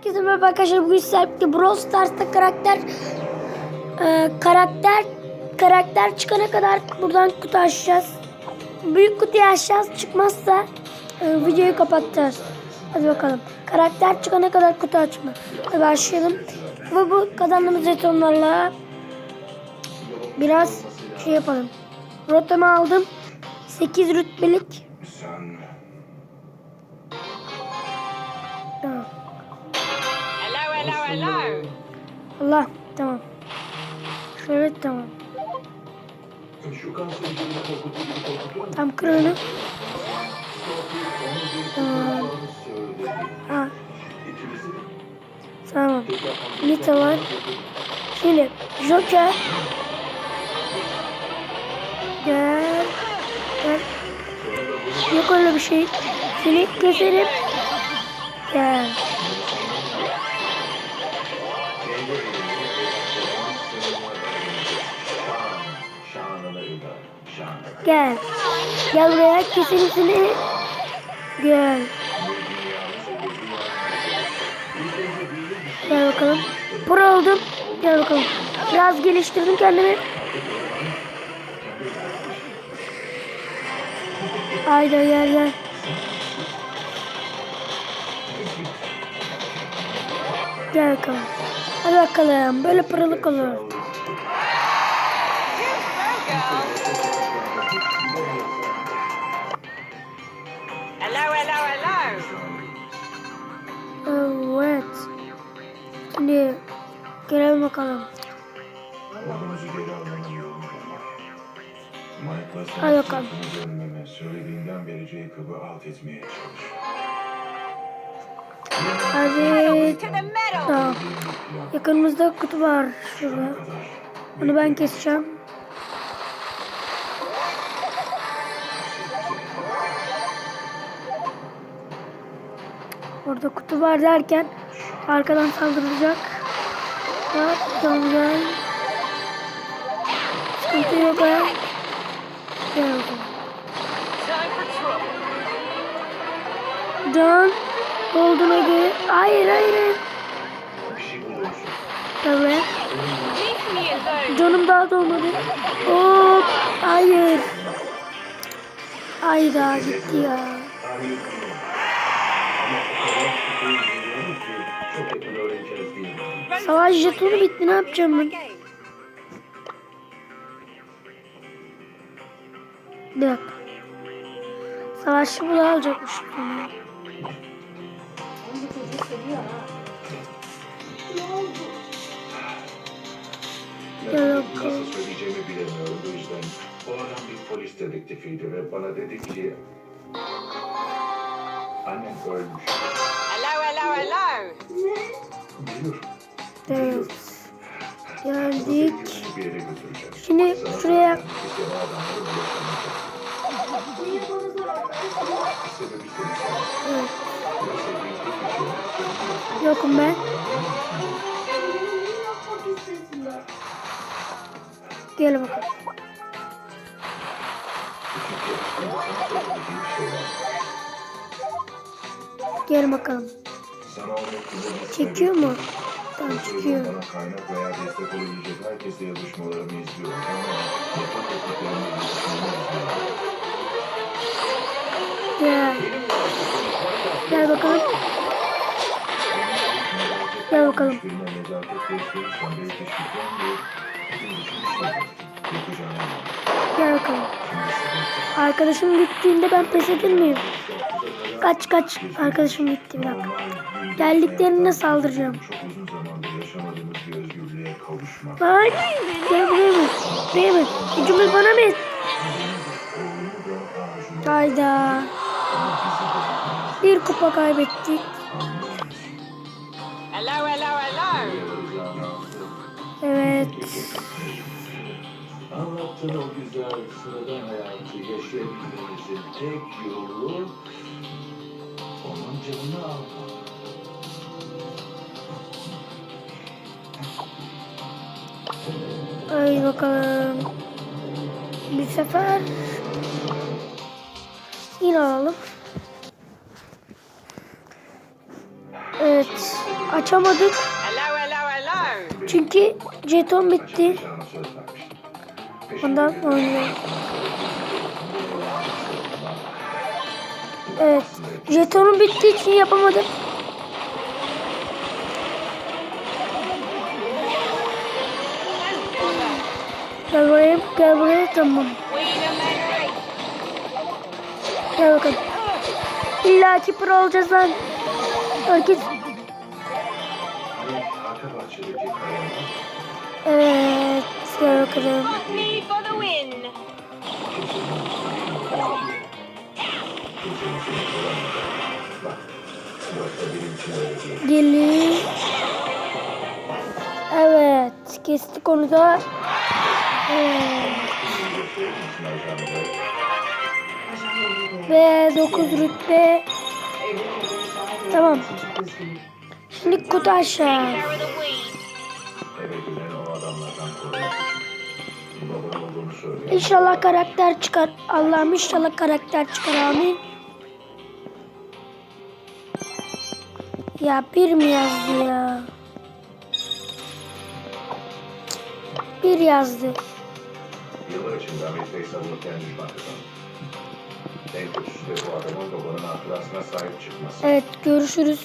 Herkese merhaba arkadaşlar. Bugün sizlerle Brawl Stars'ta karakter e, karakter karakter çıkana kadar buradan kutu açacağız. Büyük kutuyu açacağız. Çıkmazsa e, videoyu kapatacağız. Hadi bakalım. Karakter çıkana kadar kutu açma. Hadi başlayalım. Ve bu kazandığımız jetonlarla biraz şey yapalım. Rotamı aldım. 8 rütbelik. Hello. Allah tamam. Şöyle tamam. şu? Tam kırığını. Tamam. Söyledi. Ha, tamam. Nita var. Şimdi Joker. Gel. Gel. Yok öyle bir şey. Seni keserim. Gel. Gel. Gel buraya keserim seni. Gel. Gel bakalım. Pro oldum. Gel bakalım. Biraz geliştirdim kendimi. Haydi gel gel. Gel bakalım. Hadi bakalım. Böyle pırılık olur. Mike'la Hadi sana bakalım. sırtını dönmeme söylediğinden beri Jacob'ı alt etmeye çalış. Hadi. Tamam. Yakınımızda kutu var şurada. Bunu ben keseceğim. Orada kutu var derken arkadan saldıracak. Tamam gel. Sıkıntı yok ha. Gel bakalım. Time for trouble. Can olduğuna göre. Hayır hayır hayır. Alone. Canım daha dolmadı. Hop. Hayır. Hayda gitti ya. Savaş jetonu bitti ne yapacağım ben? Bir dakika. Savaşçı bunu alacakmış. Gel bakalım. Nasıl söyleyeceğimi bilemiyorum. Bu yüzden o adam bir polis dedektifiydi ve bana dedi ki... Annen ölmüş. Hello, hello, hello. Biliyorum. Evet. Geldik. Bir yere götüreceğim. Şimdi Sana şuraya evet, yokum ben. Gel bakalım. Gel bakalım. Çekiyor mu? Tamam çıkıyor. Kaynak veya destek olabilecek herkesle yazışmalarımı izliyorum. Gel. Gel bakalım. Gel bakalım. Gel bakalım. Arkadaşım gittiğinde ben pes eder miyim? Kaç kaç. Arkadaşım gitti bir dakika. Geldiklerinde saldıracağım. Zamandır yaşamadığımız bir özgürlüğe kavuşmak. Lan gel buraya mı? Buraya mı? Hücumuz bana mı? Hayda. Bir kupa kaybettik. Hello, hello, hello. Evet. Anlattığın o güzel sıradan hayatı yaşayabilmemizin tek yolu onun canını almak. Ay bakalım. Bir sefer yine alalım. Evet. açamadık. Hello, hello, hello. Çünkü jeton bitti. Ondan oynuyor. Evet. Jetonum bittiği için yapamadım. Gel buraya, gel buraya tamam. Gel bakalım. İlla ki pro olacağız lan. Herkes Evet, gel bakalım. Gelin. Evet, kestik onu da. Ve 9 rütbe. Tamam. Şimdi kutu aşağı. İnşallah karakter çıkar. Allah'ım inşallah karakter çıkar amin. Ya bir mi yazdı ya? Bir yazdı. Yıllar içinde Amerika'yı savunurken düşman kazandı. En kötüsü de bu adamın babanın hatırasına sahip çıkması. Evet görüşürüz.